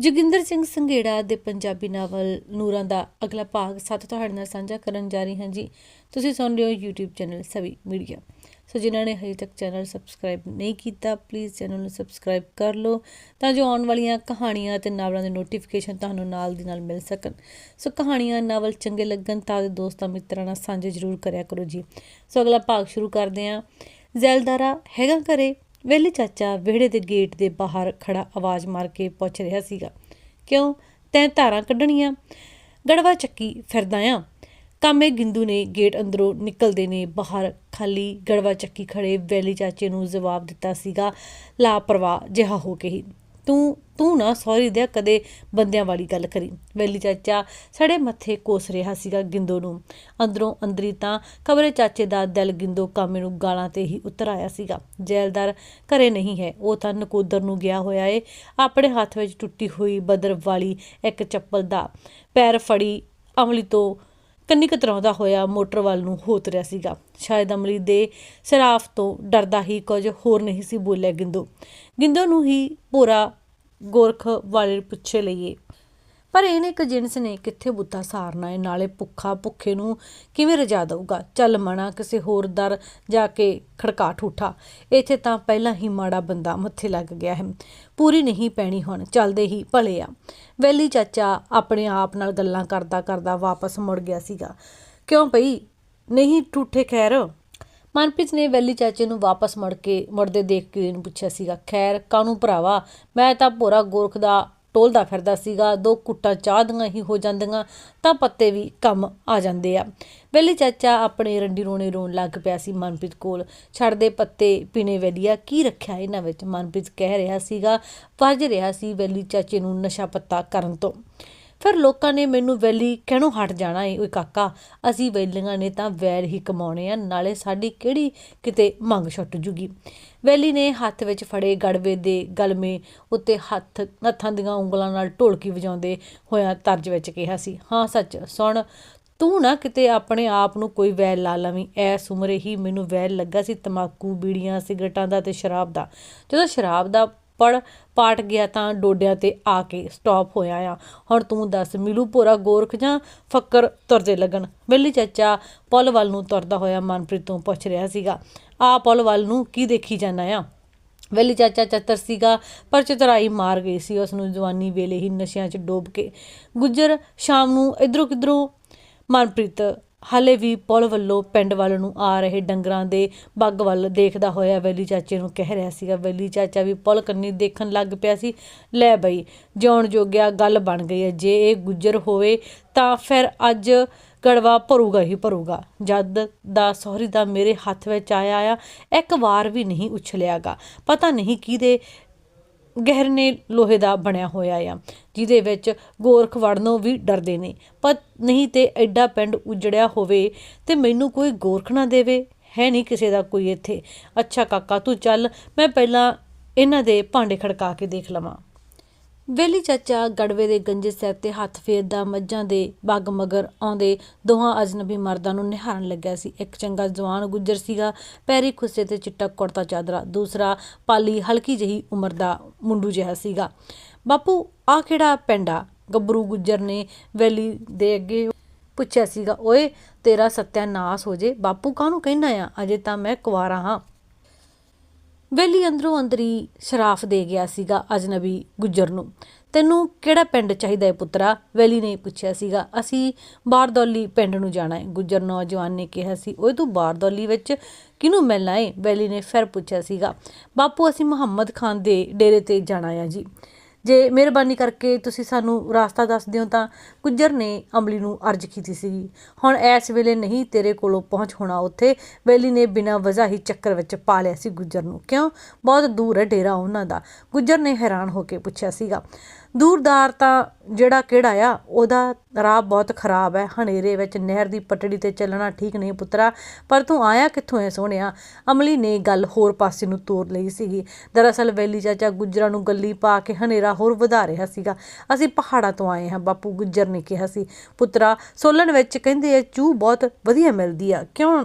ਜੋਗਿੰਦਰ ਸਿੰਘ ਸੰਘੇੜਾ ਦੇ ਪੰਜਾਬੀ ਨਾਵਲ ਨੂਰਾਂ ਦਾ ਅਗਲਾ ਭਾਗ ਸੱਤ ਤੁਹਾਡੇ ਨਾਲ ਸਾਂਝਾ ਕਰਨ ਜਾ ਰਹੀ ਹਾਂ ਜੀ। ਤੁਸੀਂ ਸੁਣ ਰਹੇ ਹੋ YouTube channel Savi media. So ਜਿਨ੍ਹਾਂ ਨੇ ਹਜੇ ਤੱਕ ਚੈਨਲ ਸਬਸਕ੍ਰਾਈਬ ਨਹੀਂ ਕੀਤਾ ਪਲੀਜ਼ ਚੈਨਲ ਨੂੰ ਸਬਸਕ੍ਰਾਈਬ ਕਰ ਲਓ ਤਾਂ ਜੋ ਆਉਣ ਵਾਲੀਆਂ ਕਹਾਣੀਆਂ ਤੇ ਨਾਵਲਾਂ ਦੇ ਨੋਟੀਫਿਕੇਸ਼ਨ ਤੁਹਾਨੂੰ ਨਾਲ ਦੀ ਨਾਲ ਮਿਲ ਸਕਣ। ਸੋ ਕਹਾਣੀਆਂ, ਨਾਵਲ ਚੰਗੇ ਲੱਗਣ ਤਾਂ ਆਪਦੇ ਦੋਸਤਾਂ ਮਿੱਤਰਾਂ ਨਾਲ ਸਾਂਝੇ ਜ਼ਰੂਰ ਕਰਿਆ ਕਰੋ ਜੀ। ਸੋ ਅਗਲਾ ਭਾਗ ਸ਼ੁਰੂ ਕਰਦੇ ਹਾਂ। ਜ਼ੈਲਦਾਰਾ ਹੈਗਾ ਘਰੇ? ਵੇਲੇ ਚਾਚਾ ਵਿਹੜੇ ਦੇ ਗੇਟ ਦੇ ਬਾਹਰ ਖੜਾ ਆਵਾਜ਼ ਮਾਰ ਕੇ ਪੁੱਛ ਰਿਹਾ ਸੀਗਾ, ਕਿਉਂ? ਤੈਂ ਧਾਰਾਂ ਕੱਢਣੀਆਂ? ਗੜਵਾ ਚੱਕੀ ਫਿਰਦਾ ਆ। ਕਾਮੇ ਗਿੰਦੂ ਨੇ ਗੇਟ ਅੰਦਰੋਂ ਨਿਕਲਦੇ ਨੇ ਬਾਹਰ, ਖਾਲੀ ਗੜਵਾ ਚੱਕੀ ਖੜੇ ਵੈਲੀ ਚਾਚੇ ਨੂੰ ਜਵਾਬ ਦਿੱਤਾ ਸੀਗਾ, ਲਾਪਰਵਾਹ ਜਿਹਾ ਹੋ ਕੇ ਹੀ। ਤੂੰ ਤੂੰ ਨਾ ਸੌਰੀ ਦਿਆ ਕਦੇ ਬੰਦਿਆਂ ਵਾਲੀ ਗੱਲ ਕਰੀ। ਵੈਲੀ ਚਾਚਾ ਸੜੇ ਮੱਥੇ ਕੋਸ ਰਿਹਾ ਸੀਗਾ ਗਿੰਦੋ ਨੂੰ। ਅੰਦਰੋਂ ਅੰਦਰੀ ਤਾਂ ਖਬਰੇ ਚਾਚੇ ਦਾ ਦਿਲ ਗਿੰਦੋ ਕਾਮੇ ਨੂੰ ਗਾਲਾਂ ਤੇ ਹੀ ਉਤਰ ਆਇਆ ਸੀਗਾ। ਜੈਲਦਾਰ ਘਰੇ ਨਹੀਂ ਹੈ, ਉਹ ਤਾਂ ਨਕੋਦਰ ਨੂੰ ਗਿਆ ਹੋਇਆ ਏ। ਆਪਣੇ ਹੱਥ ਵਿੱਚ ਟੁੱਟੀ ਹੋਈ ਬਦਰ ਵਾਲੀ ਇੱਕ ਚੱਪਲ ਦਾ ਪੈਰ ਫੜੀ, ਅਮਲੀ ਤੋਂ ਕੰਨੀ ਕਤਰਾਉਂਦਾ ਹੋਇਆ ਮੋਟਰ ਵੱਲ ਨੂੰ ਹੋਤ ਰਿਹਾ ਸੀਗਾ। ਸ਼ਾਇਦ ਅਮਲੀ ਦੇ ਸਰਾਫ ਤੋਂ ਡਰਦਾ ਹੀ ਕੁਝ ਹੋਰ ਨਹੀਂ ਸੀ ਬੋਲਿਆ ਗਿੰਦੋ। ਗਿੰਦੋ ਨੂੰ ਹੀ ਭੋਰਾ ਗੋਰਖ ਵਾਲੇ ਪੁੱਛੇ ਲਈਏ। ਪਰ ਇਹਨੇ ਇੱਕ ਜਿੰਸ ਨੇ ਕਿੱਥੇ ਬੁੱਤਾ ਸਾਰਨਾ ਹੈ ਨਾਲੇ ਭੁੱਖਾ ਭੁੱਖੇ ਨੂੰ ਕਿਵੇਂ ਰਜਾ ਦਊਗਾ? ਚੱਲ ਮਣਾ ਕਿਸੇ ਹੋਰ ਦਰ ਜਾ ਕੇ ਖੜਕਾ ਠੂਠਾ। ਇੱਥੇ ਤਾਂ ਪਹਿਲਾਂ ਹੀ ਮਾੜਾ ਬੰਦਾ ਮੱਥੇ ਲੱਗ ਗਿਆ ਹੈ। ਪੂਰੀ ਨਹੀਂ ਪੈਣੀ ਹੁਣ, ਚੱਲਦੇ ਹੀ ਭਲੇ ਆ। ਵੈਲੀ ਚਾਚਾ ਆਪਣੇ ਆਪ ਨਾਲ ਗੱਲਾਂ ਕਰਦਾ ਕਰਦਾ ਵਾਪਸ ਮੁੜ ਗਿਆ ਸੀਗਾ। ਕਿਉਂ ਭਈ? ਨਹੀਂ ਠੂਠੇ ਖੈਰ? ਮਨਪ੍ਰੀਤ ਨੇ ਵੈਲੀ ਚਾਚੇ ਨੂੰ ਵਾਪਸ ਮੁੜ ਕੇ, ਮੁੜਦੇ ਦੇਖ ਕੇ ਇਹਨੂੰ ਪੁੱਛਿਆ ਸੀਗਾ, ਖੈਰ ਕਾਨੂੰ ਭਰਾਵਾ? ਮੈਂ ਤਾਂ ਭੋਰਾ ਗੋਰਖ ਦਾ ਟੋਲਦਾ ਫਿਰਦਾ ਸੀਗਾ, ਦੋ ਕੁੱਟਾਂ ਚਾਹ ਦੀਆਂ ਹੀ ਹੋ ਜਾਂਦੀਆਂ, ਤਾਂ ਪੱਤੇ ਵੀ ਕੰਮ ਆ ਜਾਂਦੇ ਆ। ਵੈਲੀ ਚਾਚਾ ਆਪਣੇ ਰੰਡੀ ਰੋਣੇ ਰੋਣ ਲੱਗ ਪਿਆ ਸੀ ਮਨਪ੍ਰੀਤ ਕੋਲ। ਛੱਡਦੇ ਪੱਤੇ ਪੀਣੇ ਵੈਲੀਆ, ਕੀ ਰੱਖਿਆ ਇਹਨਾਂ ਵਿੱਚ? ਮਨਪ੍ਰੀਤ ਕਹਿ ਰਿਹਾ ਸੀਗਾ, ਵੱਜ ਰਿਹਾ ਸੀ ਵੈਲੀ ਚਾਚੇ ਨੂੰ ਨਸ਼ਾ ਪੱਤਾ ਕਰਨ ਤੋਂ। ਫਿਰ ਲੋਕਾਂ ਨੇ ਮੈਨੂੰ ਵੈਲੀ ਕਹਿਣੋਂ ਹਟ ਜਾਣਾ ਏ, ਓਏ ਕਾਕਾ, ਅਸੀਂ ਵੈਲੀਆਂ ਨੇ ਤਾਂ ਵੈਰ ਹੀ ਕਮਾਉਣੇ ਆ, ਨਾਲੇ ਸਾਡੀ ਕਿਹੜੀ ਕਿਤੇ ਮੰਗ ਛੁੱਟ ਜੂਗੀ। ਵੈਲੀ ਨੇ ਹੱਥ ਵਿੱਚ ਫੜੇ ਗੜਵੇ ਦੇ ਗਲਮੇ ਉੱਤੇ ਹੱਥ, ਹੱਥਾਂ ਦੀਆਂ ਉਂਗਲਾਂ ਨਾਲ ਢੋਲਕੀ ਵਜਾਉਂਦੇ ਹੋਇਆ ਤਰਜ ਵਿੱਚ ਕਿਹਾ ਸੀ, ਹਾਂ, ਸੱਚ, ਸੁਣ, ਤੂੰ ਨਾ ਕਿਤੇ ਆਪਣੇ ਆਪ ਨੂੰ ਕੋਈ ਵੈਲ ਲਾ ਲਵੀਂ। ਐਸ ਉਮਰੇ ਹੀ ਮੈਨੂੰ ਵੈਲ ਲੱਗਾ ਸੀ ਤਮਾਕੂ, ਬੀੜੀਆਂ, ਸਿਗਰਟਾਂ ਦਾ ਤੇ ਸ਼ਰਾਬ ਦਾ। ਜਦੋਂ ਸ਼ਰਾਬ ਦਾ ਪੜ ਪਾਟ ਗਿਆ ਤਾਂ ਡੋਡਿਆਂ ਤੇ ਆ ਕੇ ਸਟਾਪ ਹੋਇਆ ਆ। ਹੁਣ ਤੂੰ ਦੱਸ, ਮਿਲੂ ਪੂਰਾ ਗੋਰਖ ਜਾਂ ਫੱਕਰ ਤੁਰਦੇ ਲੱਗਣ? ਬਿੱਲੀ ਚਾਚਾ ਪੁੱਲ ਵੱਲ ਨੂੰ ਤੁਰਦਾ ਹੋਇਆ ਮਨਪ੍ਰੀਤ ਤੋਂ ਪੁੱਛ ਰਿਹਾ ਸੀਗਾ। ਆ ਪੁੱਲ ਵੱਲ ਨੂੰ ਕੀ ਦੇਖੀ ਜਾਂਦਾ ਆ? ਵੇਲੀ ਚਾਚਾ ਚੱਤਰ ਸੀਗਾ, ਪਰ ਚਤਰਾਈ ਮਾਰ ਗਈ ਸੀ। ਉਸ ਨੂੰ ਜਵਾਨੀ ਵੇਲੇ ਹੀ ਨਸ਼ਿਆਂ 'ਚ ਡੋਬ ਕੇ ਗੁੱਜਰ ਸ਼ਾਮ ਨੂੰ ਇਧਰੋਂ ਕਿਧਰੋਂ? ਮਨਪ੍ਰੀਤ ਹਾਲੇ ਵੀ ਪੁਲ ਵੱਲੋਂ ਪਿੰਡ ਵੱਲ ਨੂੰ ਆ ਰਹੇ ਡੰਗਰਾਂ ਦੇ ਬੱਗ ਵੱਲ ਦੇਖਦਾ ਹੋਇਆ ਵੈਲੀ ਚਾਚੇ ਨੂੰ ਕਹਿ ਰਿਹਾ ਸੀਗਾ। ਵੈਲੀ ਚਾਚਾ ਵੀ ਪੁਲ ਕੰਨੀ ਦੇਖਣ ਲੱਗ ਪਿਆ ਸੀ। ਲੈ ਬਈ, ਜਿਉਣ ਜੋਗਿਆ ਗੱਲ ਬਣ ਗਈ ਹੈ। ਜੇ ਇਹ ਗੁੱਜਰ ਹੋਵੇ ਤਾਂ ਫਿਰ ਅੱਜ ਗੜਵਾ ਭਰੂਗਾ ਹੀ ਭਰੂਗਾ। ਜਦ ਦਾ ਸਹੁਰੀ ਦਾ ਮੇਰੇ ਹੱਥ ਵਿੱਚ ਆਇਆ ਆ, ਇੱਕ ਵਾਰ ਵੀ ਨਹੀਂ ਉਛਲਿਆਗਾ। ਪਤਾ ਨਹੀਂ ਕਿਹਦੇ ਗਹਿਰਨੇ ਲੋਹੇ ਦਾ ਬਣਿਆ ਹੋਇਆ ਆ, ਜਿਹਦੇ ਵਿੱਚ ਗੋਰਖ ਵੜਨੋਂ ਵੀ ਡਰਦੇ ਨੇ। ਪਰ ਨਹੀਂ ਤੇ ਐਡਾ ਪਿੰਡ ਉਜੜਿਆ ਹੋਵੇ ਤੇ ਮੈਨੂੰ ਕੋਈ ਗੋਰਖ ਨਾ ਦੇਵੇ। ਹੈ ਨਹੀਂ ਕਿਸੇ ਦਾ ਕੋਈ ਇੱਥੇ। ਅੱਛਾ ਕਾਕਾ, ਤੂੰ ਚੱਲ, ਮੈਂ ਪਹਿਲਾਂ ਇਹਨਾਂ ਦੇ ਭਾਂਡੇ ਖੜਕਾ ਕੇ ਦੇਖ ਲਵਾਂ। ਵੇਲੀ ਚਾਚਾ ਗੜਵੇ ਦੇ ਗੰਜੇ ਸਿਰ ਤੇ ਹੱਥ ਫੇਰਦਾ ਮੱਝਾਂ ਦੇ ਬੱਗ ਮਗਰ ਆਉਂਦੇ ਦੋਹਾਂ ਅਜਨਬੀ ਮਰਦਾਂ ਨੂੰ ਨਿਹਾਰਨ ਲੱਗਿਆ ਸੀ। ਇੱਕ ਚੰਗਾ ਜਵਾਨ ਗੁੱਜਰ ਸੀਗਾ, ਪੈਰੀ ਖੁੱਸੇ ਤੇ ਚਿੱਟਾ ਕੁੜਤਾ ਚਾਦਰਾ, ਦੂਸਰਾ ਪਾਲੀ ਹਲਕੀ ਜਿਹੀ ਉਮਰ ਦਾ ਮੁੰਡੂ ਜਿਹਾ ਸੀਗਾ। ਬਾਪੂ ਆ ਕਿਹੜਾ ਪਿੰਡਾ ਗੱਭਰੂ ਗੁੱਜਰ ਨੇ ਵੈਲੀ ਦੇ ਅੱਗੇ ਪੁੱਛਿਆ ਸੀਗਾ, ਓਏ, ਤੇਰਾ ਸਤਿਆਨਾਸ਼ ਹੋ ਜੇ, ਬਾਪੂ ਕਾਹਨੂੰ ਕਹਿਣਾ ਆ? ਅਜੇ ਤਾਂ ਮੈਂ ਕੁਵਾਰਾ ਹਾਂ। ਵੈਲੀ ਅੰਦਰੋਂ ਅੰਦਰੀ ਸ਼ਰਾਫ ਦੇ ਗਿਆ ਸੀਗਾ ਅਜਨਬੀ ਗੁੱਜਰ ਨੂੰ। ਤੈਨੂੰ ਕਿਹੜਾ ਪਿੰਡ ਚਾਹੀਦਾ ਹੈ ਪੁੱਤਰਾ? ਵੈਲੀ ਨੇ ਪੁੱਛਿਆ ਸੀਗਾ। ਅਸੀਂ ਬਾਰਦੌਲੀ ਪਿੰਡ ਨੂੰ ਜਾਣਾ ਹੈ ਗੁੱਜਰ ਨੌਜਵਾਨ ਨੇ ਕਿਹਾ ਸੀ। ਓਏ, ਤੂੰ ਬਾਰਦੌਲੀ ਵਿੱਚ ਕਿਹਨੂੰ ਮਿਲਣਾ ਹੈ ਵੈਲੀ ਨੇ ਫਿਰ ਪੁੱਛਿਆ ਸੀਗਾ। ਬਾਪੂ, ਅਸੀਂ ਮੁਹੰਮਦ ਖਾਨ ਦੇ ਡੇਰੇ ਤੇ ਜਾਣਾ ਹੈ ਜੀ। ਜੇ ਮਿਹਰਬਾਨੀ ਕਰਕੇ ਤੁਸੀਂ ਸਾਨੂੰ ਰਾਸਤਾ ਦੱਸ ਦਿਓ ਤਾਂ ਗੁੱਜਰ ਨੇ ਅਮਲੀ ਨੂੰ ਅਰਜ਼ ਕੀਤੀ ਸੀ ਹੁਣ ਇਸ ਵੇਲੇ ਨਹੀਂ ਤੇਰੇ ਕੋਲੋਂ ਪਹੁੰਚ ਹੋਣਾ ਉੱਥੇ। ਵੈਲੀ ਨੇ ਬਿਨਾਂ ਵਜ੍ਹਾ ਹੀ ਚੱਕਰ ਵਿੱਚ ਪਾ ਲਿਆ ਸੀ ਗੁੱਜਰ ਨੂੰ। ਕਿਉਂ? ਬਹੁਤ ਦੂਰ ਹੈ ਡੇਰਾ ਉਹਨਾਂ ਦਾ। ਗੁੱਜਰ ਨੇ ਹੈਰਾਨ ਹੋ ਕੇ ਪੁੱਛਿਆ ਸੀਗਾ। ਦੂਰਦਾਰ ਤਾਂ ਜਿਹੜਾ ਕਿਹੜਾ ਆ, ਉਹਦਾ ਰਾਹ ਬਹੁਤ ਖਰਾਬ ਹੈ। ਹਨੇਰੇ ਵਿੱਚ ਨਹਿਰ ਦੀ ਪਟੜੀ ਤੇ ਚੱਲਣਾ ਠੀਕ ਨਹੀਂ ਪੁੱਤਰਾ, ਪਰ ਤੂੰ ਆਇਆ ਕਿੱਥੋਂ ਐ ਸੋਹਣਿਆ? ਅਮਲੀ ਨੇ ਗੱਲ ਹੋਰ ਪਾਸੇ ਨੂੰ ਤੋਰ ਲਈ ਸੀਗੀ। ਦਰਅਸਲ ਵੈਲੀ ਚਾਚਾ ਗੁੱਜਰਾਂ ਨੂੰ ਗੱਲੀ ਪਾ ਕੇ ਹਨੇਰਾ ਹੋਰ ਵਧਾ ਰਿਹਾ ਸੀਗਾ। ਅਸੀਂ ਪਹਾੜਾਂ ਤੋਂ ਆਏ ਹਾਂ, ਬਾਪੂ ਗੁੱਜਰ ਨੇ ਕਿਹਾ ਸੀ। ਪੁੱਤਰਾ ਸੋਲਨ ਵਿੱਚ ਕਹਿੰਦੇ ਆ, ਚੂਹ ਬਹੁਤ ਵਧੀਆ ਮਿਲਦੀ ਆ। ਕਿਉਂ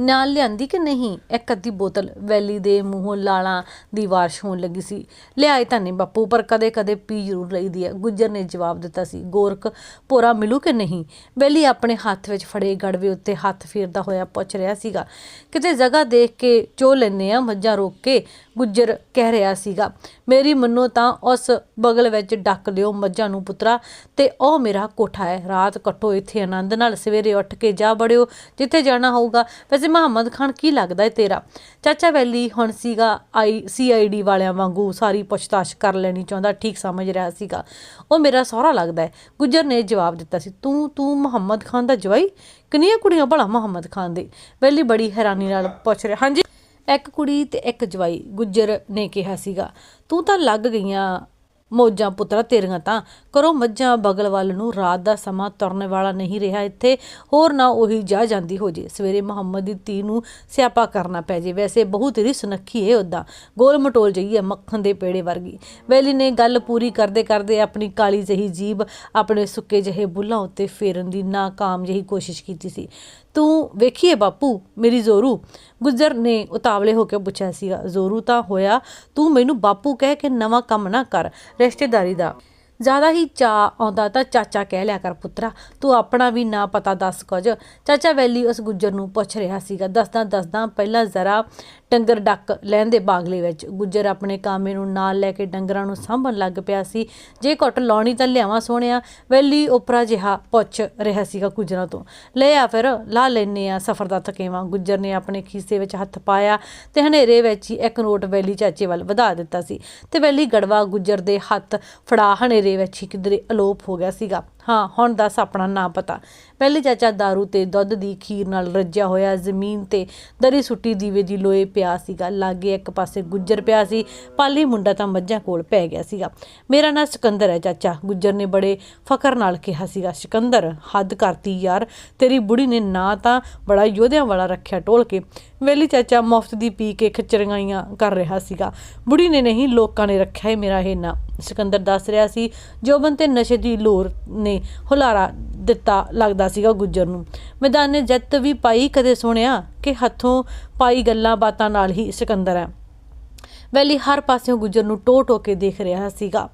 ਨਾਲ ਲਿਆਂਦੀ ਕਿ ਨਹੀਂ? ਇੱਕ ਅੱਧੀ ਬੋਤਲ ਵੈਲੀ ਦੇ ਮੂੰਹੋਂ ਲਾਲਾਂ ਦੀ ਵਾਰਸ਼ ਹੋਣ ਲੱਗੀ ਸੀ। ਲਿਆਏ ਤਾਂ ਨਹੀਂ ਬਾਪੂ, ਪਰ ਕਦੇ ਕਦੇ ਪੀ ਜ਼ਰੂਰ ਲਈਦੀ ਹੈ। ਗੁੱਜਰ ਨੇ ਜਵਾਬ ਦਿੱਤਾ ਸੀ, ਗੋਰਖ ਭੋਰਾ ਮਿਲੂ ਕਿ ਨਹੀਂ? ਵੈਲੀ ਆਪਣੇ ਹੱਥ ਵਿੱਚ ਫੜੇ ਗੜਵੇ ਉੱਤੇ ਹੱਥ ਫੇਰਦਾ ਹੋਇਆ ਪੁੱਛ ਰਿਹਾ ਸੀਗਾ। ਕਿਤੇ ਜਗ੍ਹਾ ਦੇਖ ਕੇ ਚੋ ਲੈਨੇ ਆ ਮੱਝਾਂ ਰੋਕ ਕੇ ਗੁੱਜਰ ਕਹਿ ਰਿਹਾ ਸੀਗਾ। ਮੇਰੀ ਮੰਨੋ ਤਾਂ ਉਸ ਬਗਲ ਵਿੱਚ ਡੱਕ ਲਿਓ ਮੱਝਾਂ ਨੂੰ ਪੁੱਤਰਾ ਤੇ ਉਹ ਮੇਰਾ ਕੋਠਾ ਹੈ। ਰਾਤ ਕੱਟੋ ਇੱਥੇ ਆਨੰਦ ਨਾਲ, ਸਵੇਰੇ ਉੱਠ ਕੇ ਜਾ ਬੜਿਓ ਜਿੱਥੇ ਜਾਣਾ ਹੋਊਗਾ। ਵੈਸੇ ਮੁਹੰਮਦ ਖਾਨ ਕੀ ਲੱਗਦਾ ਹੈ ਤੇਰਾ? ਚਾਚਾ ਵੈਲੀ ਹੁਣ ਸੀਗਾ ਆਈ, ਸੀਆਈਡੀ ਵਾਲਿਆਂ ਵਾਂਗੂ ਸਾਰੀ ਪੁੱਛਤਾਛ ਕਰ ਲੈਣੀ ਚਾਹੁੰਦਾ, ਠੀਕ ਸਮਝ ਰਿਹਾ ਸੀਗਾ। ਉਹ ਮੇਰਾ ਸਹੁਰਾ ਲੱਗਦਾ ਹੈ ਗੁੱਜਰ ਨੇ ਜਵਾਬ ਦਿੱਤਾ ਸੀ। ਤੂੰ ਤੂੰ ਮੁਹੰਮਦ ਖਾਨ ਦਾ ਜਵਾਈ? ਕਿੰਨੀਆਂ ਕੁੜੀਆਂ ਭਲਾ ਮੁਹੰਮਦ ਖਾਨ ਦੀ? ਵੈਲੀ ਬੜੀ ਹੈਰਾਨੀ ਨਾਲ ਪੁੱਛ ਰਿਹਾ। ਹਾਂਜੀ? ਇੱਕ ਕੁੜੀ ਤੇ ਇੱਕ ਜਵਾਈ, ਗੁੱਜਰ ਨੇ ਕਿਹਾ ਸੀਗਾ, ਤੂੰ ਤਾਂ ਲੱਗ ਗਈਆਂ ਮੌਜਾਂ ਪੁੱਤਰਾ ਤੇਰੀਆਂ ਤਾਂ। ਕਰੋ ਮੱਝਾਂ ਬਗਲ ਵੱਲ ਨੂੰ ਰਾਤ ਦਾ ਸਮਾਂ ਤੁਰਨ ਵਾਲਾ ਨਹੀਂ ਰਿਹਾ ਇੱਥੇ। ਹੋਰ ਨਾ ਉਹੀ ਜਾ ਜਾਂਦੀ ਹੋ ਜੇ। ਸਵੇਰੇ ਮੁਹੰਮਦ ਦੀ ਧੀ ਨੂੰ ਸਿਆਪਾ ਕਰਨਾ ਪੈ ਜੇ। ਵੈਸੇ ਬਹੁਤ ਹੀ ਸੁਨੱਖੀ ਏ ਉਦਾਂ ਗੋਲ ਮਟੋਲ ਜਈ ਹੈ ਮੱਖਣ ਦੇ ਪੇੜੇ ਵਰਗੀ। ਵੈਲੀ ਨੇ ਗੱਲ ਪੂਰੀ ਕਰਦੇ ਕਰਦੇ ਆਪਣੀ ਕਾਲੀ ਜਹੀ ਜੀਬ ਆਪਣੇ ਸੁੱਕੇ ਜਿਹੇ ਬੁੱਲਾਂ ਉੱਤੇ ਫੇਰਨ ਦੀ ਨਾਕਾਮ ਜਹੀ ਕੋਸ਼ਿਸ਼ ਕੀਤੀ ਸੀ। ਤੂੰ ਵੇਖੀਏ ਬਾਪੂ, ਮੇਰੀ ਜ਼ੋਰੂ। ਗੁੱਜਰ ਨੇ ਉਤਾਵਲੇ ਹੋ ਕੇ ਪੁੱਛਿਆ ਸੀਗਾ, ਜ਼ੋਰੂ ਤਾਂ ਹੋਇਆ, ਤੂੰ ਮੈਨੂੰ ਬਾਪੂ ਕਹਿ ਕੇ ਨਵਾਂ ਕੰਮ ਨਾ ਕਰ, ਰਿਸ਼ਤੇਦਾਰੀ ਦਾ। ਜ਼ਿਆਦਾ ਹੀ ਚਾ ਆਉਂਦਾ ਤਾਂ ਚਾਚਾ ਕਹਿ ਲਿਆ ਕਰ, ਪੁੱਤਰਾ, ਤੂੰ ਆਪਣਾ ਵੀ ਨਾ ਪਤਾ ਦੱਸ ਕੁਝ। ਚਾਚਾ ਵੈਲੀ ਉਸ ਗੁੱਜਰ ਨੂੰ ਪੁੱਛ ਰਿਹਾ ਸੀਗਾ ਦੱਸਦਾ ਦੱਸਦਾ ਪਹਿਲਾਂ ਜ਼ਰਾ ਡੰਗਰ ਡੱਕ ਲੈਂਦੇ ਬਾਗਲੇ ਵਿੱਚ। ਗੁੱਜਰ ਆਪਣੇ ਕਾਮੇ ਨੂੰ ਨਾਲ ਲੈ ਕੇ ਡੰਗਰਾਂ ਨੂੰ ਸਾਂਭਣ ਲੱਗ ਪਿਆ ਸੀ। ਜੇ ਘੁੱਟ ਲਾਉਣੀ ਤਾਂ ਲਿਆਵਾਂ ਸੋਹਣਿਆ, ਵੈਲੀ ਉਪਰਾ ਜਿਹਾ ਪੁੱਛ ਰਿਹਾ ਸੀਗਾ ਗੁੱਜਰਾਂ ਤੋਂ। ਲੈ ਆ ਫਿਰ, ਲਾ ਲੈਨੇ ਆ ਸਫਰ ਦਾ ਥਕੇਵਾਂ। ਗੁੱਜਰ ਨੇ ਆਪਣੇ ਖੀਸੇ ਵਿੱਚ ਹੱਥ ਪਾਇਆ ਤੇ ਹਨੇਰੇ ਵਿੱਚ ਹੀ ਇੱਕ ਨੋਟ ਵੈਲੀ ਚਾਚੇ ਵੱਲ ਵਧਾ ਦਿੱਤਾ ਸੀ। ਤੇ ਵੈਲੀ ਗੜਵਾ ਗੁੱਜਰ ਦੇ ਹੱਥ ਫੜਾ ਹਨੇਰੇ ਵਿੱਚ ਹੀ ਕਿਧਰੇ ਅਲੋਪ ਹੋ ਗਿਆ ਸੀਗਾ। ਹਾਂ, ਹੁਣ ਦੱਸ ਆਪਣਾ ਨਾਂ ਪਤਾ। ਪਹਿਲੇ ਚਾਚਾ दारू ਤੇ ਦੁੱਧ ਦੀ ਖੀਰ ਨਾਲ ਰੱਜਿਆ ਹੋਇਆ ਜ਼ਮੀਨ ਤੇ ਦਰੀ ਸੁੱਟੀ ਦੀਵੇ ਦੀ ਲੋਏ ਪਿਆ ਸੀਗਾ। ਲਾਗੇ ਇੱਕ ਪਾਸੇ ਗੁੱਜਰ ਪਿਆ ਸੀ, ਪਾਲੀ ਮੁੰਡਾ ਤਾਂ ਮੱਝਾਂ ਕੋਲ ਪੈ ਗਿਆ ਸੀਗਾ। ਮੇਰਾ ਨਾਂ ਸਿਕੰਦਰ ਹੈ ਚਾਚਾ। ਗੁੱਜਰ ਨੇ ਬੜੇ ਫਕਰ ਨਾਲ ਕਿਹਾ ਸੀਗਾ, ਸਿਕੰਦਰ, ਹੱਦ ਕਰਤੀ ਯਾਰ। ਤੇਰੀ ਬੁੜੀ ਨੇ ਨਾਂ ਤਾਂ ਬੜਾ ਯੋਧਿਆਂ ਵਾਲਾ ਰੱਖਿਆ ਟੋਲ ਕੇ। ਵੇਲੀ ਚਾਚਾ ਮੁਫਤ ਦੀ ਪੀ ਕੇ ਖਿਚਰਗਾਈਆਂ ਕਰ ਰਿਹਾ ਸੀਗਾ। ਬੁੜੀ ਨੇ ਨਹੀਂ, ਲੋਕਾਂ ਨੇ ਰੱਖਿਆ ਹੈ ਮੇਰਾ ਇਹ ਨਾਂ। ਸਿਕੰਦਰ ਦੱਸ ਰਿਹਾ ਸੀ, ਜੋਬਨ ਤੇ ਨਸ਼ੇ ਦੀ ਲੋਰ ਨੇ ਹੁਲਾਰਾ ਦਿੱਤਾ, ਲੱਗਦਾ ਸੀਗਾ ਗੁੱਜਰ ਨੂੰ। ਮੈਦਾਨ ਨੇ ਜਿੱਤ ਵੀ ਪਾਈ, ਕਦੇ ਸੁਣਿਆ ਕਿ ਹੱਥੋਂ ਪਾਈ ਗੱਲਾਂ ਬਾਤਾਂ ਨਾਲ ਹੀ ਸਿਕੰਦਰ ਹੈ। ਵੈਲੀ ਹਰ ਪਾਸਿਓਂ ਗੁੱਜਰ ਨੂੰ ਟੋ ਟੋ ਕੇ ਦੇਖ ਰਿਹਾ ਸੀਗਾ।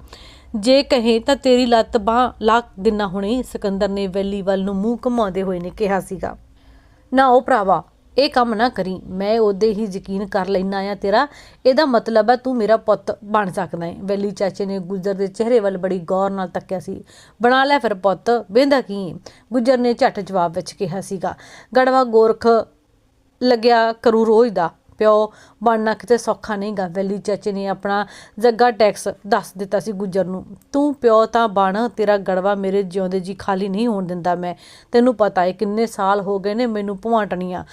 ਜੇ ਕਹੇ ਤਾਂ ਤੇਰੀ ਲੱਤ ਬਾਹ ਲਾ ਦਿਨਾ ਹੁਣੇ, ਸਿਕੰਦਰ ਨੇ ਵੈਲੀ ਵੱਲ ਨੂੰ ਮੂੰਹ ਘੁਮਾਉਂਦੇ ਹੋਏ ਨੇ ਕਿਹਾ ਸੀਗਾ। ਨਾ ਉਹ ਭਰਾਵਾ ਇਹ ਕੰਮ ਨਾ ਕਰੀ। ਮੈਂ ਉਹਦੇ ਹੀ ਯਕੀਨ ਕਰ ਲੈਣਾ ਆ ਤੇਰਾ। ਇਹਦਾ ਮਤਲਬ ਹੈ ਤੂੰ ਮੇਰਾ ਪੁੱਤ ਬਣ ਸਕਦਾ ਹੈ। ਵੈਲੀ ਚਾਚੇ ਨੇ ਗੁੱਜਰ ਦੇ ਚਿਹਰੇ ਵੱਲ ਬੜੀ ਗੌਰ ਨਾਲ ਤੱਕਿਆ ਸੀ। ਬਣਾ ਲੈ ਫਿਰ ਪੁੱਤ ਬਹਿੰਦਾ ਕੀ ਗੁੱਜਰ ਨੇ ਝੱਟ ਜਵਾਬ ਵਿੱਚ ਕਿਹਾ ਸੀਗਾ। ਗੜਵਾ ਗੋਰਖ ਲੱਗਿਆ ਕਰੂ ਰੋਜ਼ ਦਾ। ਪਿਓ ਬਣਨਾ ਕਿਤੇ ਸੌਖਾ ਨਹੀਂ ਗਾ ਵੈਲੀ ਚਾਚੇ ਨੇ ਆਪਣਾ ਜੱਗਾ ਟੈਕਸ ਦੱਸ ਦਿੱਤਾ ਸੀ ਗੁੱਜਰ ਨੂੰ। ਤੂੰ ਪਿਓ ਤਾਂ ਬਣ, ਤੇਰਾ ਗੜਵਾ ਮੇਰੇ ਜਿਉਂਦੇ ਜੀ ਖਾਲੀ ਨਹੀਂ ਹੋਣ ਦਿੰਦਾ ਮੈਂ। ਤੈਨੂੰ ਪਤਾ ਹੈ ਕਿੰਨੇ ਸਾਲ ਹੋ ਗਏ ਨੇ ਮੈਨੂੰ ਭਵਾਂਟਣੀਆਂ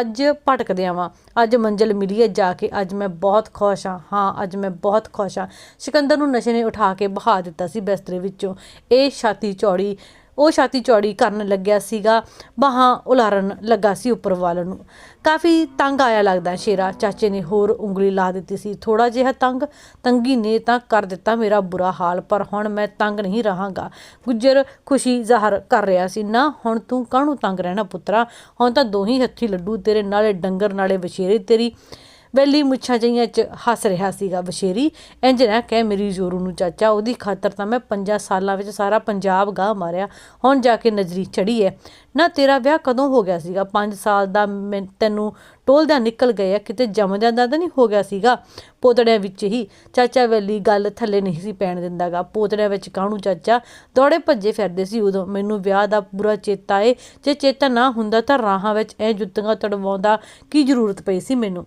ਅੱਜ ਭਟਕਦਿਆਂ ਵਾਂ ਅੱਜ ਮੰਜ਼ਿਲ ਮਿਲੀ ਹੈ ਜਾ ਕੇ। ਅੱਜ ਮੈਂ ਬਹੁਤ ਖੁਸ਼ ਹਾਂ ਹਾਂ, ਅੱਜ ਮੈਂ ਬਹੁਤ ਖੁਸ਼ ਹਾਂ ਸਿਕੰਦਰ ਨੂੰ ਨਸ਼ੇ ਨੇ ਉਠਾ ਕੇ ਬਹਾ ਦਿੱਤਾ ਸੀ ਬਿਸਤਰੇ ਵਿੱਚੋਂ। ਇਹ ਛਾਤੀ ਚੌੜੀ ਉਹ ਛਾਤੀ ਚੌੜੀ ਕਰਨ ਲੱਗਿਆ ਸੀਗਾ, ਬਾਹਾਂ ਉਲਾਰਨ ਲੱਗਾ ਸੀ ਉੱਪਰ ਵੱਲ ਨੂੰ। ਕਾਫੀ ਤੰਗ ਆਇਆ ਲੱਗਦਾ ਸ਼ੇਰਾ, ਚਾਚੇ ਨੇ ਹੋਰ ਉਂਗਲੀ ਲਾ ਦਿੱਤੀ ਸੀ। ਥੋੜਾ ਜਿਹਾ ਤੰਗ? ਤੰਗੀ ਨੇ ਤਾਂ ਕਰ ਦਿੱਤਾ ਮੇਰਾ ਬੁਰਾ ਹਾਲ, ਪਰ ਹੁਣ ਮੈਂ ਤੰਗ ਨਹੀਂ ਰਹਾਂਗਾ। ਗੁੱਜਰ ਖੁਸ਼ੀ ਜ਼ਾਹਰ ਕਰ ਰਿਹਾ ਸੀ, ਨਾ, ਹੁਣ ਤੂੰ ਕਾਹਨੂੰ ਤੰਗ ਰਹਿਣਾ ਪੁੱਤਰਾ? ਹੁਣ ਤਾਂ ਦੋਹੀ ਹੱਥੀ ਲੱਡੂ ਤੇਰੇ ਨਾਲੇ ਡੰਗਰ, ਨਾਲੇ ਵਛੇਰੇ ਤੇਰੀ ਵੈਲੀ ਮੁੱਛਾਂ ਜਈਆਂ ਚ ਹੱਸ ਰਿਹਾ ਸੀਗਾ ਬਸ਼ੇਰੀ। ਇੰਜ ਨਾ ਕਹਿ ਮੇਰੀ ਜ਼ੋਰੂ ਨੂੰ, ਚਾਚਾ, ਉਹਦੀ ਖਾਤਰ ਤਾਂ ਮੈਂ ਪੰਜਾਂ ਸਾਲਾਂ ਵਿੱਚ ਸਾਰਾ ਪੰਜਾਬ ਗਾਹ ਮਾਰਿਆ। ਹੁਣ ਜਾ ਕੇ ਨਜ਼ਰੀ ਚੜੀ ਹੈ ਨਾ ਤੇਰਾ ਵਿਆਹ ਕਦੋਂ ਹੋ ਗਿਆ ਸੀਗਾ? 5 ਸਾਲ ਦਾ ਮੈਂ ਤੈਨੂੰ ਟੋਲਦਿਆਂ ਨਿਕਲ ਗਏ ਆ, ਕਿਤੇ ਜੰਮਦਿਆਂ ਦਾ ਤਾਂ ਨਹੀਂ ਹੋ ਗਿਆ ਸੀਗਾ? ਪੋਤੜਿਆਂ ਵਿੱਚ ਹੀ। ਚਾਚਾ ਵੈਲੀ ਗੱਲ ਥੱਲੇ ਨਹੀਂ ਸੀ ਪੈਣ ਦਿੰਦਾਗਾ। ਪੋਤੜਿਆਂ ਵਿੱਚ ਕਾਹਨੂੰ ਚਾਚਾ? ਦੌੜੇ ਭੱਜੇ ਫਿਰਦੇ ਸੀ ਉਦੋਂ। ਮੈਨੂੰ ਵਿਆਹ ਦਾ ਪੂਰਾ ਚੇਤਾ ਏ। ਜੇ ਚੇਤਾ ਨਾ ਹੁੰਦਾ ਤਾਂ ਰਾਹਾਂ ਵਿੱਚ ਐ ਜੁੱਤੀਆਂ ਤੜਵਾਉਂਦਾ ਕੀ ਜ਼ਰੂਰਤ ਪਈ ਸੀ ਮੈਨੂੰ?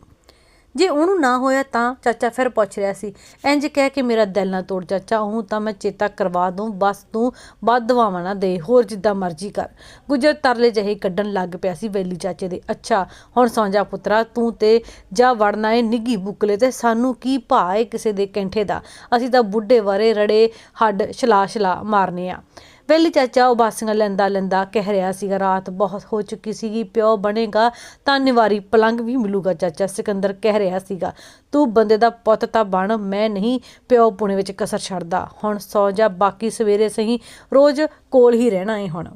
ਜੇ ਉਹਨੂੰ ਨਾ ਹੋਇਆ ਤਾਂ ਚਾਚਾ ਫਿਰ ਪੁੱਛ ਰਿਹਾ ਸੀ ਇੰਜ ਕਹਿ ਕੇ ਮੇਰਾ ਦਿਲ ਨਾ ਤੋੜ ਚਾਚਾ ਉਹ ਤਾਂ ਮੈਂ ਚੇਤਾ ਕਰਵਾ ਦੂੰ, ਬਸ ਤੂੰ ਵੱਧ ਦਵਾਵਾਂ ਨਾ ਦੇ, ਹੋਰ ਜਿੱਦਾਂ ਮਰਜ਼ੀ ਕਰ। ਗੁੱਜਰ ਤਰਲੇ ਜਿਹੇ ਕੱਢਣ ਲੱਗ ਪਿਆ ਸੀ ਵੈਲੀ ਚਾਚੇ ਦੇ, ਅੱਛਾ, ਹੁਣ ਸੌਂ ਜਾ ਪੁੱਤਰਾ, ਤੂੰ ਤੇ ਜਾ ਵੜਨਾ ਏ ਨਿੱਗੀ ਬੁੱਕਲੇ ਤੇ, ਸਾਨੂੰ ਕੀ ਭਾ ਏ ਕਿਸੇ ਦੇ ਕੈਂਠੇ ਦਾ, ਅਸੀਂ ਤਾਂ ਬੁੱਢੇ ਵਰੇ ਰੜੇ ਹੱਡ ਛਲਾ ਛਲਾ ਮਾਰਨੇ ਆ। ਵੈਲੀ ਚਾਚਾ ਉਬਾਸੀਆਂ ਲੈਂਦਾ ਲੈਂਦਾ ਕਹਿ ਰਿਹਾ ਸੀਗਾ, ਰਾਤ ਬਹੁਤ ਹੋ ਚੁੱਕੀ ਸੀਗੀ, ਪਿਓ ਬਣੇਗਾ ਤਾਂ ਨਿਵਾਰੀ ਪਲੰਗ ਵੀ ਮਿਲੂਗਾ ਚਾਚਾ, ਸਿਕੰਦਰ ਕਹਿ ਰਿਹਾ ਸੀਗਾ, ਤੂੰ ਬੰਦੇ ਦਾ ਪੁੱਤ ਤਾਂ ਬਣ, ਮੈਂ ਨਹੀਂ, ਪਿਓ ਪੁਣੇ ਵਿੱਚ ਕਸਰ ਛੱਡਦਾ, ਹੁਣ ਸੌ ਜਾ ਬਾਕੀ ਸਵੇਰੇ ਸਹੀ, ਰੋਜ਼ ਕੋਲ ਹੀ ਰਹਿਣਾ ਏ ਹੁਣ।